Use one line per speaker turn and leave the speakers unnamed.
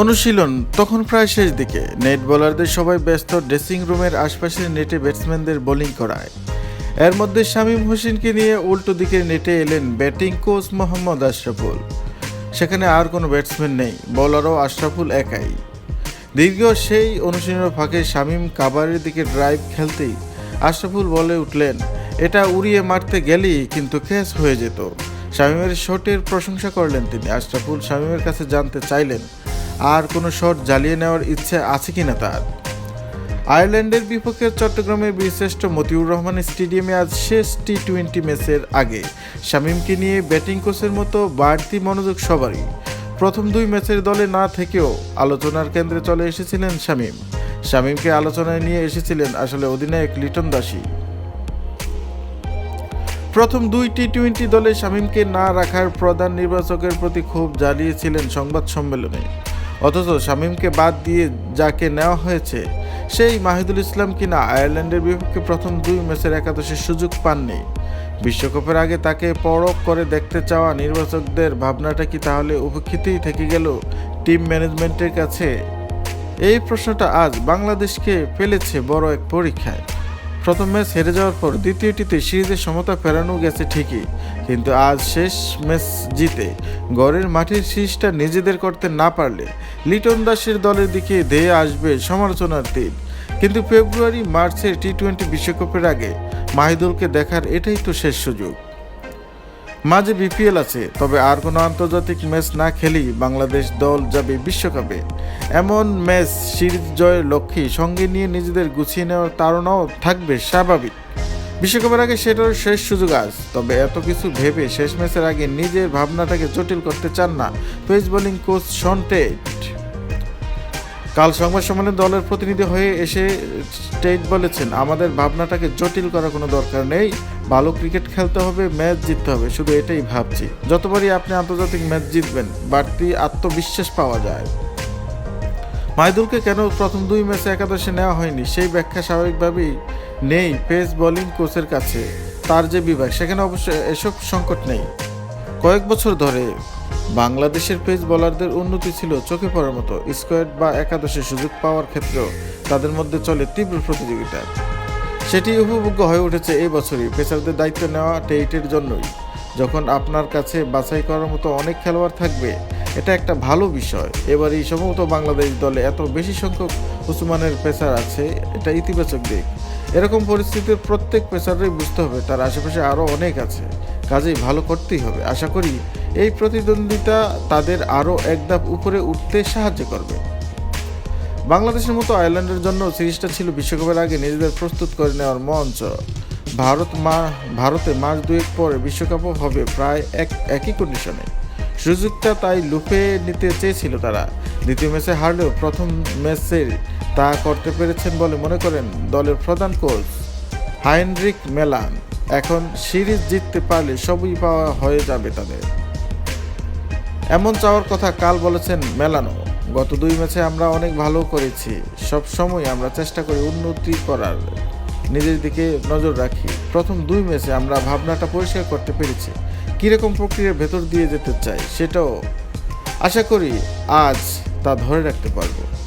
অনুশীলন তখন প্রায় শেষ দিকে। নেট বোলারদের সবাই ব্যস্ত, ড্রেসিং রুমের আশপাশের নেটে ব্যাটসম্যানদের বোলিং করায়। এর মধ্যে শামীম হোসেনকে নিয়ে উল্টো দিকে নেটে এলেন ব্যাটিং কোচ মোহাম্মদ আশরাফুল। সেখানে আর কোনো ব্যাটসম্যান নেই, বোলারও আশরাফুল একাই। দীর্ঘ সেই অনুশীলনের ফাঁকে শামীম কাবারের দিকে ড্রাইভ খেলতেই আশরাফুল বলে উঠলেন, এটা উড়িয়ে মারতে গেলেই কিন্তু ক্যাচ হয়ে যেত। শামীমের শটের প্রশংসা করলেন তিনি। আশরাফুল শামীমের কাছে জানতে চাইলেন আর কোনো শট জ্বালিয়ে নেওয়ার ইচ্ছে আছে কিনা তার? আয়ারল্যান্ডের বিপক্ষে চট্টগ্রামের বীরশ্রেষ্ঠ মতিউর রহমান স্টেডিয়ামে আজ শেষ টি টোয়েন্টি ম্যাচের আগে। শামীমকে নিয়ে ব্যাটিং কোচের মতো বাড়তি মনোযোগ সবারই। প্রথম দুই ম্যাচের দলে না থেকেও আলোচনার কেন্দ্রে চলে এসেছিলেন শামীম। শামীমকে আলোচনায় নিয়ে এসেছিলেন আসলে অধিনায়ক লিটন দাসী। প্রথম দুই টি টোয়েন্টি দলে শামীমকে না রাখার প্রধান নির্বাচকের প্রতি ক্ষোভ জ্বালিয়েছিলেন সংবাদ সম্মেলনে। অথচ শামীমকে বাদ দিয়ে যাকে নেওয়া হয়েছে, সেই মাহিদুল ইসলাম কিনা আয়ারল্যান্ডের বিপক্ষে প্রথম দুই ম্যাচের একাদশের সুযোগ পাননি। বিশ্বকাপের আগে তাকে পরখ করে দেখতে চাওয়া নির্বাচকদের ভাবনাটা কি তাহলে উপেক্ষিতই থেকে গেল টিম ম্যানেজমেন্টের কাছে? এই প্রশ্নটা আজ বাংলাদেশকে ফেলেছে বড় এক পরীক্ষায়। প্রথম ম্যাচ হেরে যাওয়ার পর দ্বিতীয়টিতে সিরিজের সমতা ফেরানো গেছে ঠিকই, কিন্তু আজ শেষ ম্যাচ জিতে গড়ের মাঠের সিরিজটা নিজেদের করতে না পারলে লিটন দাসের দলের দিকে ধেয়ে আসবে সমালোচনার তীর। কিন্তু ফেব্রুয়ারি, মার্চের টি টোয়েন্টি বিশ্বকাপের আগে মাহিদুলকে দেখার এটাই তো শেষ সুযোগ। মাঝে বিপিএল আছে, তবে আর কোনো আন্তর্জাতিক ম্যাচ না খেলেই বাংলাদেশ দল যাবে বিশ্বকাপে। এমন ম্যাচ সিরিজ জয়ের লক্ষ্যে সঙ্গে নিয়ে নিজেদের গুছিয়ে নেওয়ার তাড়নাও থাকবে স্বাভাবিক। বিশ্বকাপের আগে সেটার শেষ সুযোগ আজ, তবে এত কিছু ভেবে শেষ ম্যাচের আগে নিজের ভাবনাটাকে জটিল করতে চান না। পেস বোলিং কোচ শন্টেট কাল সংবাদ সম্মেলনে দলের প্রতিনিধি হয়ে এসে স্টেট বলেছেন, আমাদের ভাবনাটাকে জটিল করার কোনো দরকার নেই। ভালো ক্রিকেট খেলতে হবে, ম্যাচ জিততে হবে। শুধু এটাই ভাবছি। যতবারই আপনি আন্তর্জাতিক ম্যাচ জিতবেন, বাড়তি আত্মবিশ্বাস পাওয়া যায়। মাহিদুলকে কেন প্রথম দুই ম্যাচে একাদশে নেওয়া হয়নি? সেই ব্যাখ্যা স্বাভাবিকভাবেই নেই পেস বোলিং কোচের কাছে। তার যে বিভাগ, সেখানে অবশ্য এসব সংকট নেই। কয়েক বছর ধরে বাংলাদেশের পেস বোলারদের উন্নতি ছিল চোখে পড়ার মতো। স্কোয়াড বা একাদশে সুযোগ পাওয়ার ক্ষেত্রেও তাদের মধ্যে চলে তীব্র প্রতিযোগিতা। সেটি উপভোগ্য হয়ে উঠেছে এই বছরই পেসারদের দায়িত্ব নেওয়া টেইটের জন্যই। যখন আপনার কাছে বাছাই করার মতো অনেক খেলোয়াড় থাকবে, এটা একটা ভালো বিষয়। এবার এই সম্ভবত বাংলাদেশ দলে এত বেশি সংখ্যক উসমানের পেসার আছে, এটা ইতিবাচক দিক। এরকম পরিস্থিতির প্রত্যেক পেসারই বুঝতে হবে, তার আশেপাশে আরও অনেক আছে। কাজেই ভালো করতেই হবে। আশা করি এই প্রতিদ্বন্দ্বিতা তাদের আরও এক ধাপ উপরে উঠতে সাহায্য করবে। বাংলাদেশের মতো আয়ারল্যান্ডের জন্য সিরিজটা ছিল বিশ্বকাপের আগে নিজেদের প্রস্তুত করে নেওয়ার মঞ্চ। ভারত মা, ভারতে মাস দুয়েক পরে বিশ্বকাপও হবে প্রায় এক, একই কন্ডিশনে সুযোগটা তাই লুপে নিতে চেয়েছিল তারা। দ্বিতীয় ম্যাচে হারলেও প্রথম ম্যাচে তা করতে পেরেছেন বলে মনে করেন দলের প্রধান কোচ হাইনরিক মেলান। এখন সিরিজ জিততে পারলে সবই পাওয়া হয়ে যাবে তাদের। এমন চাওয়ার কথা কাল বলেছেন মেলানো। গত দুই ম্যাচে আমরা অনেক ভালো করেছি। সব সময় আমরা চেষ্টা করি উন্নতি করার। নিজের দিকে নজর রাখি। প্রথম দুই ম্যাচে আমরা ভাবনাটা পরিষ্কার করতে পেরেছি। কীরকম প্রক্রিয়ার ভেতর দিয়ে যেতে চাই সেটাও আশা করি আজ তা ধরে রাখতে পারব।